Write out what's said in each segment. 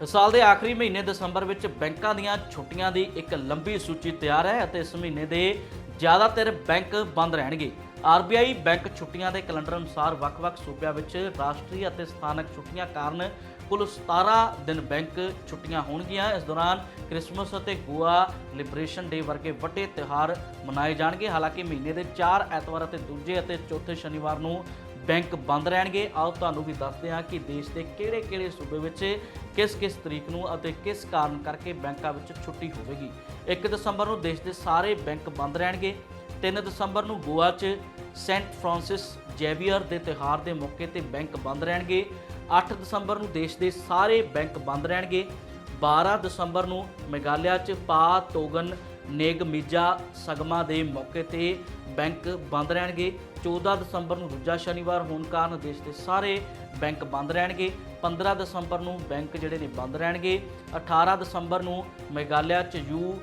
ਸਾਲ ਦੇ ਆਖਰੀ ਮਹੀਨੇ ਦਸੰਬਰ ਵਿੱਚ ਬੈਂਕਾਂ ਦੀਆਂ ਛੁੱਟੀਆਂ ਦੀ ਇੱਕ ਲੰਬੀ ਸੂਚੀ ਤਿਆਰ ਹੈ ਅਤੇ ਇਸ ਮਹੀਨੇ ਦੇ ਜ਼ਿਆਦਾਤਰ ਬੈਂਕ ਬੰਦ ਰਹਿਣਗੇ। ਆਰਬੀਆਈ ਬੈਂਕ ਛੁੱਟੀਆਂ ਦੇ ਕੈਲੰਡਰ ਅਨੁਸਾਰ ਵੱਖ-ਵੱਖ ਸੂਬਿਆਂ ਵਿੱਚ ਰਾਸ਼ਟਰੀ ਅਤੇ ਸਥਾਨਕ ਛੁੱਟੀਆਂ ਕਾਰਨ ਕੁੱਲ 17 ਦਿਨ ਬੈਂਕ ਛੁੱਟੀਆਂ ਹੋਣਗੀਆਂ। ਇਸ ਦੌਰਾਨ ਕ੍ਰਿਸਮਸ ਅਤੇ ਗੋਆ ਲਿਬਰੇਸ਼ਨ ਡੇ ਵਰਗੇ ਵੱਡੇ ਤਿਉਹਾਰ ਮਨਾਏ ਜਾਣਗੇ। ਹਾਲਾਂਕਿ ਮਹੀਨੇ ਦੇ 4 ਐਤਵਾਰ ਅਤੇ ਦੂਜੇ ਅਤੇ ਚੌਥੇ ਸ਼ਨੀਵਾਰ ਨੂੰ ਬੈਂਕ ਬੰਦ ਰਹਿਣਗੇ। ਆਓ ਤੁਹਾਨੂੰ ਵੀ ਦੱਸਦੇ ਹਾਂ ਕਿ ਦੇਸ਼ ਦੇ ਕਿਹੜੇ-ਕਿਹੜੇ ਸੂਬੇ ਵਿੱਚ ਕਿਸ-ਕਿਸ ਤਰੀਕ ਨੂੰ ਅਤੇ ਕਿਸ ਕਾਰਨ ਕਰਕੇ ਬੈਂਕਾਂ ਵਿੱਚ ਛੁੱਟੀ ਹੋਵੇਗੀ। 1 ਦਸੰਬਰ ਨੂੰ ਦੇਸ਼ ਦੇ ਸਾਰੇ ਬੈਂਕ ਬੰਦ ਰਹਿਣਗੇ। 3 ਦਸੰਬਰ ਨੂੰ ਗੋਆ 'ਚ ਸੈਂਟ ਫਰਾਂਸਿਸ ਜੇਵੀਅਰ ਦੇ ਤਿਉਹਾਰ ਦੇ ਮੌਕੇ ਤੇ ਬੈਂਕ ਬੰਦ ਰਹਿਣਗੇ। 8 ਦਸੰਬਰ ਨੂੰ ਦੇਸ਼ ਦੇ ਸਾਰੇ ਬੈਂਕ ਬੰਦ ਰਹਿਣਗੇ। 12 ਦਸੰਬਰ ਨੂੰ ਮੇਘਾਲਿਆ 'ਚ ਪਾ, ਤੋਗਨ ਨੇਗ ਮੀਜਾ ਸਗਮਾ ਦੇ ਮੌਕੇ ਤੇ ਬੈਂਕ ਬੰਦ ਰਹਿਣਗੇ। 14 ਦਸੰਬਰ ਨੂੰ ਦੂਜਾ ਸ਼ਨੀਵਾਰ ਹੋਣ ਕਾਰਨ ਦੇਸ਼ ਦੇ ਸਾਰੇ ਬੈਂਕ ਬੰਦ ਰਹਿਣਗੇ। 15 ਦਸੰਬਰ ਨੂੰ ਬੈਂਕ ਜਿਹੜੇ ਨੇ ਬੰਦ ਰਹਿਣਗੇ। 18 ਦਸੰਬਰ ਨੂੰ ਮੇਘਾਲਿਆ 'ਚ ਯੂ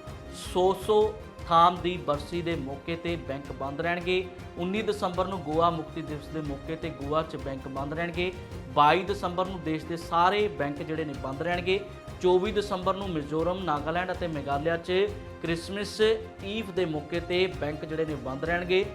ਸੋਸੋ ਥਾਮ ਦੀ ਬਰਸੀ ਦੇ ਮੌਕੇ ਤੇ ਬੈਂਕ ਬੰਦ ਰਹਿਣਗੇ। 19 ਦਸੰਬਰ ਨੂੰ ਗੋਆ ਮੁਕਤੀ ਦਿਵਸ ਦੇ ਮੌਕੇ ਤੇ ਗੋਆ 'ਚ ਬੈਂਕ ਬੰਦ ਰਹਿਣਗੇ। 22 ਦਸੰਬਰ ਨੂੰ ਦੇਸ਼ ਦੇ ਸਾਰੇ ਬੈਂਕ ਜਿਹੜੇ ਨੇ ਬੰਦ ਰਹਿਣਗੇ। 24 ਦਸੰਬਰ ਨੂੰ ਮਿਜ਼ੋਰਮ, ਨਾਗਾਲੈਂਡ ਅਤੇ ਮੇਘਾਲਿਆ 'ਚ ਕ੍ਰਿਸਮਸ ਈਵ ਦੇ ਮੌਕੇ ਤੇ ਬੈਂਕ ਜਿਹੜੇ ਨੇ ਬੰਦ ਰਹਿਣਗੇ।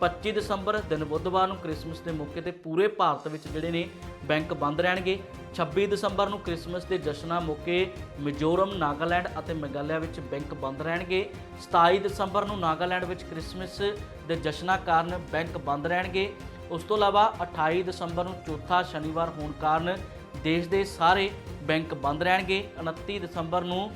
25 ਦਸੰਬਰ ਦਿਨ ਬੁੱਧਵਾਰ ਨੂੰ ਕ੍ਰਿਸਮਸ ਦੇ ਮੌਕੇ ਤੇ ਪੂਰੇ ਭਾਰਤ ਵਿੱਚ ਜਿਹੜੇ ਨੇ ਬੈਂਕ ਬੰਦ ਰਹਿਣਗੇ। 26 ਦਸੰਬਰ ਨੂੰ ਕ੍ਰਿਸਮਸ ਦੇ ਜਸ਼ਨਾਂ ਮੌਕੇ ਮਿਜ਼ੋਰਮ, ਨਾਗਾਲੈਂਡ ਅਤੇ ਮੇਘਾਲਿਆ ਵਿੱਚ ਬੈਂਕ ਬੰਦ ਰਹਿਣਗੇ। 27 ਦਸੰਬਰ ਨੂੰ ਨਾਗਾਲੈਂਡ ਵਿੱਚ ਕ੍ਰਿਸਮਸ ਦੇ ਜਸ਼ਨਾਂ ਕਾਰਨ ਬੈਂਕ ਬੰਦ ਰਹਿਣਗੇ। ਉਸ ਤੋਂ ਇਲਾਵਾ 28 ਦਸੰਬਰ ਨੂੰ ਚੌਥਾ ਸ਼ਨੀਵਾਰ ਹੋਣ ਕਾਰਨ ਦੇਸ਼ ਦੇ ਸਾਰੇ ਬੈਂਕ ਬੰਦ ਰਹਿਣਗੇ। 29 ਦਸੰਬਰ ਨੂੰ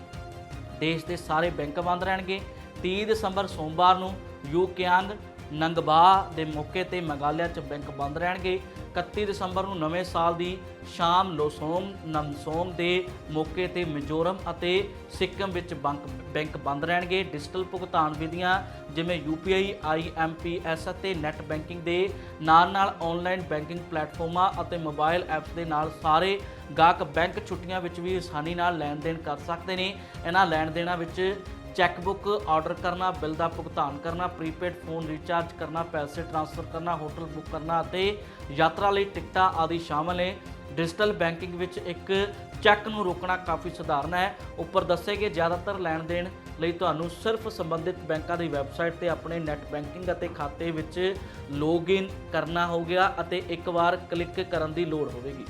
ਦੇਸ਼ ਦੇ ਸਾਰੇ ਬੈਂਕ ਬੰਦ ਰਹਿਣਗੇ। 30 ਦਸੰਬਰ ਸੋਮਵਾਰ ਨੂੰ ਯੂਕਿਆਂਗ ਨੰਗਬਾ ਦੇ ਮੌਕੇ ਤੇ ਮੇਘਾਲਿਆ 'ਚ ਬੈਂਕ ਬੰਦ ਰਹਿਣਗੇ। 31 ਦਸੰਬਰ ਨੂੰ ਨਵੇਂ ਸਾਲ ਦੀ ਸ਼ਾਮ ਲੋਸੋਮ ਨਮਸੋਮ ਦੇ ਮੌਕੇ ਤੇ ਮਿਜ਼ੋਰਮ ਅਤੇ ਸਿੱਕਮ ਵਿੱਚ ਬੈਂਕ ਬੈਂਕ ਬੰਦ ਰਹਿਣਗੇ। ਡਿਜੀਟਲ ਭੁਗਤਾਨ ਵਿਧੀਆਂ ਜਿਵੇਂ UPI IMPS ਅਤੇ ਨੈਟ ਬੈਂਕਿੰਗ ਦੇ ਨਾਲ-ਨਾਲ ਆਨਲਾਈਨ ਬੈਂਕਿੰਗ ਪਲੇਟਫਾਰਮਾਂ ਅਤੇ ਮੋਬਾਈਲ ਐਪਸ ਦੇ ਨਾਲ ਸਾਰੇ ਗਾਹਕ ਬੈਂਕ ਛੁੱਟੀਆਂ ਵਿੱਚ ਵੀ ਆਸਾਨੀ ਨਾਲ ਲੈਣ ਦੇਣ ਕਰ ਸਕਦੇ ਨੇ। ਇਹਨਾਂ ਲੈਣ ਦੇਣਾਂ ਵਿੱਚ ਚੈੱਕਬੁੱਕ ਆਰਡਰ ਕਰਨਾ, ਬਿੱਲ ਦਾ ਭੁਗਤਾਨ ਕਰਨਾ, ਪ੍ਰੀਪੇਡ ਫੋਨ ਰੀਚਾਰਜ ਕਰਨਾ, ਪੈਸੇ ਟ੍ਰਾਂਸਫਰ ਕਰਨਾ, ਹੋਟਲ ਬੁੱਕ ਕਰਨਾ ਅਤੇ ਯਾਤਰਾ ਲਈ ਟਿਕਟਾਂ ਆਦਿ ਸ਼ਾਮਲ ਨੇ। ਡਿਜੀਟਲ ਬੈਂਕਿੰਗ ਵਿੱਚ ਇੱਕ ਚੈੱਕ ਨੂੰ ਰੋਕਣਾ ਕਾਫੀ ਸਧਾਰਨ ਹੈ। ਉੱਪਰ ਦੱਸੇ ਗਏ ਜ਼ਿਆਦਾਤਰ ਲੈਣ ਦੇਣ ਲਈ ਤੁਹਾਨੂੰ ਸਿਰਫ ਸੰਬੰਧਿਤ ਬੈਂਕਾਂ ਦੀ ਵੈਬਸਾਈਟ ਤੇ ਆਪਣੇ ਨੈਟ ਬੈਂਕਿੰਗ ਅਤੇ ਖਾਤੇ ਵਿੱਚ ਲੌਗਇਨ ਕਰਨਾ ਹੋਵੇਗਾ ਅਤੇ ਇੱਕ ਵਾਰ ਕਲਿੱਕ ਕਰਨ ਦੀ ਲੋੜ ਹੋਵੇਗੀ।